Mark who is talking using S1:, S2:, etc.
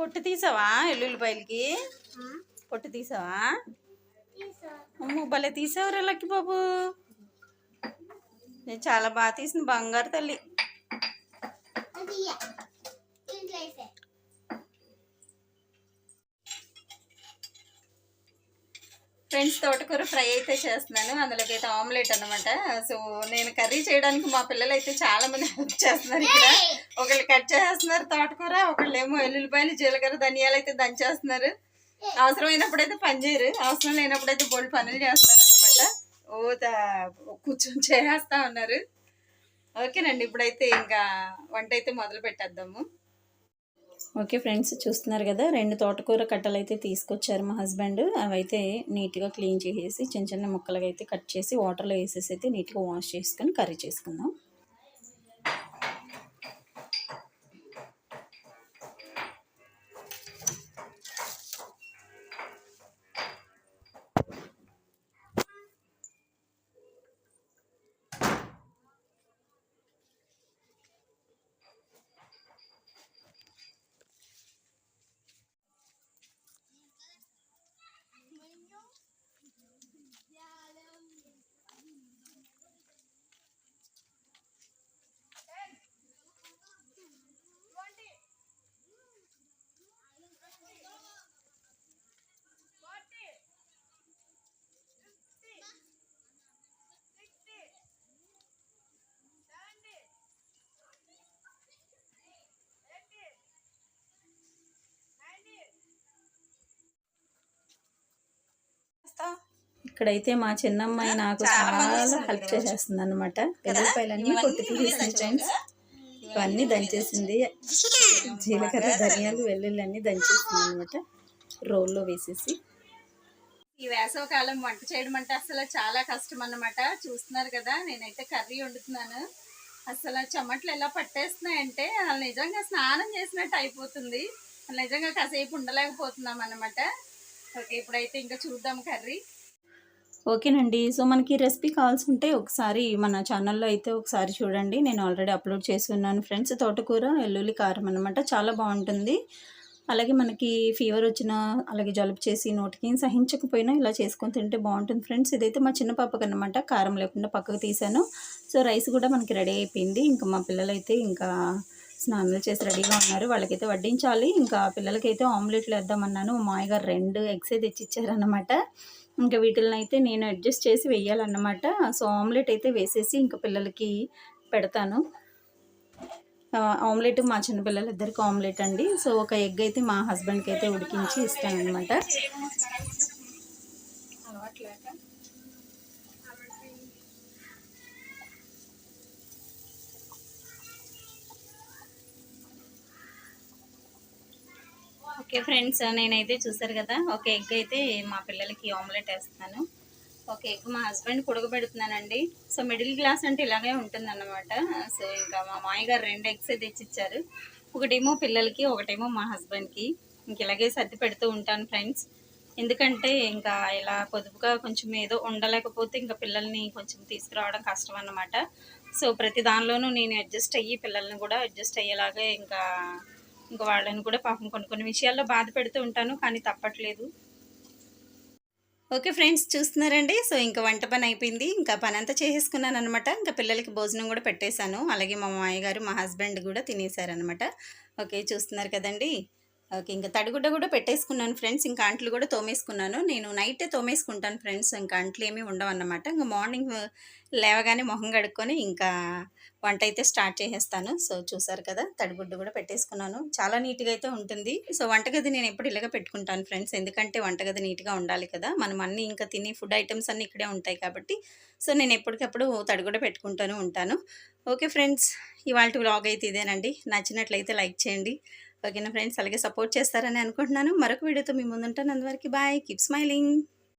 S1: పొట్టు తీసావా ఎల్లుల్లిపాయలకి? పొట్టు తీసావా? అమ్మో భలే తీసావురా లక్కి బాబు. నేను చాలా బాగా తీసింది బంగారు తల్లి. ఫ్రెండ్స్ తోటకూర ఫ్రై అయితే చేస్తున్నాను. అందులోకి అయితే ఆమ్లెట్ అనమాట సో నేను కర్రీ చేయడానికి మా పిల్లలు అయితే చాలా మంది హెల్ప్ చేస్తున్నారు ఇక్కడ. ఒకళ్ళు కట్ చేస్తున్నారు తోటకూర ఒకళ్ళు ఏమో ఎల్లుల్లిపాయలు జీలకర్ర ధనియాలు అయితే దంచేస్తున్నారు. అవసరమైనప్పుడు అయితే పని చేయరు అవసరం లేనప్పుడు అయితే బోల్డ్ పనులు చేస్తారు అనమాట ఓ కూర్చొని చేసేస్తా ఉన్నారు. ఓకేనండి ఇప్పుడైతే ఇంకా వంట అయితే మొదలు పెట్టేద్దాము. ఓకే ఫ్రెండ్స్ చూస్తున్నారు కదా రెండు తోటకూర కట్టలు అయితే తీసుకొచ్చారు మా హస్బెండ్. అవైతే నీట్గా క్లీన్ చేసేసి చిన్న చిన్న ముక్కలుగా అయితే కట్ చేసి వాటర్లో వేసేసి అయితే నీట్గా వాష్ చేసుకొని కర్రీ చేసుకుందాం. ఇక్కడైతే మా చిన్నమ్మాయి నాకు చాలా హెల్ప్ చేసేస్తుంది అనమాట కొట్టి ఫ్రెండ్స్. ఇవన్నీ దంచేసింది. జీలకర్ర ధనియాలు వెల్లుల్లి అన్నీ దంచేసింది అనమాట రోల్లో వేసేసి. ఈ వేసవకాలం వంట చేయడం అంటే అసలు చాలా కష్టం అన్నమాట చూస్తున్నారు కదా నేనైతే కర్రీ వండుతున్నాను. అసలు చెమట్లు ఎలా పట్టేస్తున్నాయంటే అసలు నిజంగా స్నానం చేసినట్టు అయిపోతుంది. నిజంగా కాసేపు ఉండలేకపోతున్నాం అన్నమాట ఓకే ఇప్పుడైతే ఇంకా చూద్దాం కర్రీ. ఓకేనండి. సో మనకి రెసిపీ కావాల్సి ఉంటే ఒకసారి మన ఛానల్లో అయితే ఒకసారి చూడండి. నేను ఆల్రెడీ అప్లోడ్ చేసి ఉన్నాను ఫ్రెండ్స్. తోటకూర వెల్లుల్లి కారం అనమాట చాలా బాగుంటుంది. అలాగే మనకి ఫీవర్ వచ్చిన అలాగే జలుబు చేసి నోటికి సహించకపోయినా ఇలా చేసుకొని తింటే బాగుంటుంది ఫ్రెండ్స్. ఇదైతే మా చిన్న పాపకి అనమాట కారం లేకుండా పక్కకు తీసాను సో రైస్ కూడా మనకి రెడీ అయిపోయింది. ఇంకా మా పిల్లలైతే ఇంకా స్నానాలు చేసి రెడీగా ఉన్నారు. వాళ్ళకైతే వడ్డించాలి. ఇంకా పిల్లలకైతే ఆమ్లెట్లు వేద్దామన్నాను. మా మాయగారు రెండు ఎగ్స్ అయితే తెచ్చిచ్చారనమాట ఇంకా వీటిని అయితే నేను అడ్జస్ట్ చేసి వేయాలన్నమాట సో ఆమ్లెట్ అయితే వేసేసి ఇంకా పిల్లలకి పెడతాను. ఆమ్లెట్ మా చిన్నపిల్లలు ఇద్దరికి ఆమ్లెట్ అండి. సో ఒక ఎగ్ అయితే మా హస్బెండ్కి అయితే ఉడికించి ఇస్తాను అనమాట ఓకే ఫ్రెండ్స్ నేనైతే చూసారు కదా ఒక ఎగ్ అయితే మా పిల్లలకి ఆమ్లెట్ వేస్తాను ఒక ఎగ్ మా హస్బెండ్ కొడుకుపెడుతున్నానండి సో మిడిల్ క్లాస్ అంటే ఇలాగే ఉంటుందన్నమాట. సో ఇంకా మా మామయ్య గారు రెండు ఎగ్స్ తెచ్చిచ్చారు. ఒకటేమో పిల్లలకి ఒకటేమో మా హస్బెండ్కి. ఇంక ఇలాగే సర్ది పెడుతూ ఉంటాను ఫ్రెండ్స్. ఎందుకంటే ఇంకా ఇలా పొదుపుగా కొంచెం ఏదో ఉండలేకపోతే ఇంకా పిల్లల్ని కొంచెం తీసుకురావడం కష్టం అన్నమాట సో ప్రతి దానిలోనూ నేను అడ్జస్ట్ అయ్యి పిల్లల్ని కూడా అడ్జస్ట్ అయ్యేలాగా ఇంకా ఇంకా వాళ్ళని కూడా పాపం కొన్ని కొన్ని విషయాల్లో బాధ పెడుతూ ఉంటాను కానీ తప్పట్లేదు. ఓకే ఫ్రెండ్స్ చూస్తున్నారండి. సో ఇంకా వంట పని అయిపోయింది. ఇంకా పని అంతా చేసేసుకున్నాను అనమాట ఇంకా పిల్లలకి భోజనం కూడా పెట్టేశాను. అలాగే మా మామయ్య గారు మా హస్బెండ్ కూడా తినేశారనమాట ఓకే చూస్తున్నారు కదండి. ఓకే ఇంకా తడిగుడ్డ కూడా పెట్టేసుకున్నాను ఫ్రెండ్స్. ఇంకా అంట్లు కూడా తోమేసుకున్నాను. నేను నైటే తోమేసుకుంటాను ఫ్రెండ్స్. ఇంకా అంట్లు ఏమీ ఉండవు అన్నమాట ఇంకా మార్నింగ్ లేవగానే మొహం కడుక్కొని ఇంకా వంట అయితే స్టార్ట్ చేసేస్తాను. సో చూసారు కదా తడిగుడ్డు కూడా పెట్టేసుకున్నాను. చాలా నీట్గా అయితే ఉంటుంది. సో వంటగది నేను ఎప్పుడు ఇలాగ పెట్టుకుంటాను ఫ్రెండ్స్. ఎందుకంటే వంటగది నీట్గా ఉండాలి కదా. మనం అన్నీ ఇంకా తిని ఫుడ్ ఐటమ్స్ అన్నీ ఇక్కడే ఉంటాయి కాబట్టి. సో నేను ఎప్పటికప్పుడు తడిగుడ్డ పెట్టుకుంటూనే ఉంటాను. ఓకే ఫ్రెండ్స్ ఇవాళ వ్లాగ్ అయితే ఇదేనండి. నచ్చినట్లయితే లైక్ చేయండి. ఓకేనా ఫ్రెండ్స్ అలాగే సపోర్ట్ చేస్తారని అనుకుంటున్నాను. మరొక వీడియోతో మీ ముందుంటాను. అందువరకు బాయ్. Keep smiling